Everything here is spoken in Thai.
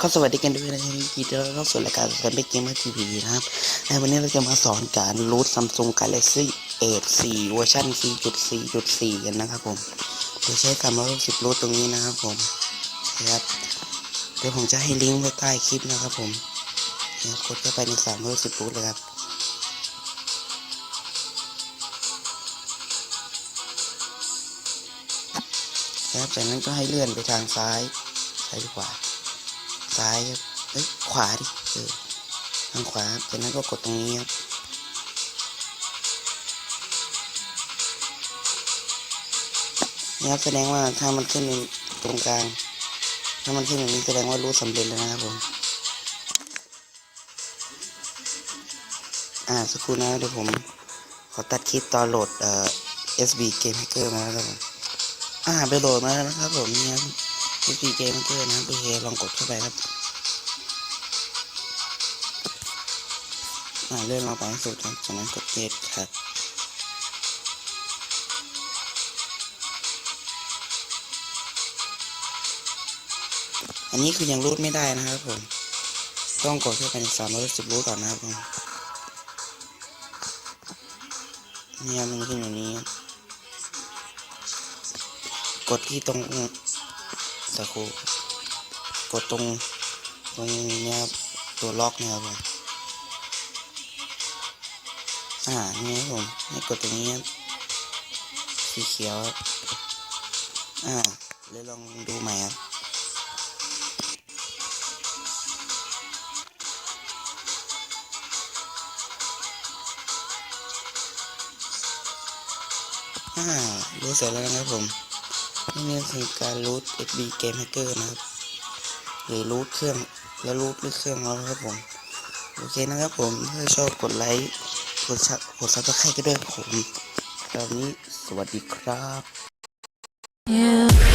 ก็สวัสดีกันด้วยนะครับยินดีต้อนรับเข้าสู่รายการสเปกเกมเมอร์ทีวีนะครับในวันนี้เราจะมาสอนการรูทซัมซุงกาแล็กซี่เอ4เวอร์ชัน4.4.4 กันนะครับผมโดยใช้การมารูทสิบรูทตรงนี้นะครับผมนะครับเดี๋ยวผมจะให้ลิงก์ไว้ใต้คลิปนะครับผมนะครับกดเข้าไปในสามรูทสิบรูทเลยครับนะครับจากนั้นก็ให้เลื่อนไปทางซ้ายซ้ายหรือขวา ซ้ายครับเอ้ยขวาดิเออทางขวาจากนั้นก็กดตรงนี้ครับนี่ครับแสดงว่าถ้ามันขึ้นในตรงกลาง ถ้ามันขึ้นอย่างนี้แสดงว่ารู้สำเร็จแล้วนะครับผมอ่าสักครู่นะเดี๋ยวผมขอตัดคลิปตอนโหลดเอ่อ SB Game Hacker มาแล้วครับผมอ่าไปโหลดมาแล้วนะครับผมนี่ครับ SB Game Hacker นะครับโอเคลองกดเข้าไปครับอ่าเลื่อนลงไปให้สุดครับจากนั้นกดเกตครับอันนี้คือยังรูดไม่ได้นะครับผม ต้องกดเข้าไปในสามร้อยสิบรูทก่อนนะครับผมนี่ครับมันขึ้นอย่างนี้ กดที่ตรง ตะคูกดตรงตรงเนี้ยครับตัวล็อกเนี่ยครับผมอ่านี่ครับผมให้กดตรงนี้ครับสีเขียวครับอ่าแล้วลองดูใหม่ครับอ่ารู้เสร็จแล้วนะครับผม นี่คือการรูท FB Game Hacker นะครับ หรือรูทเครื่องแล้วรูทหรือเครื่องเราครับผม โอเคนะครับผมถ้าชอบกดไลค์กดซับกดซับสไครต์กันด้วยผมตอนนี้สวัสดีครับ yeah.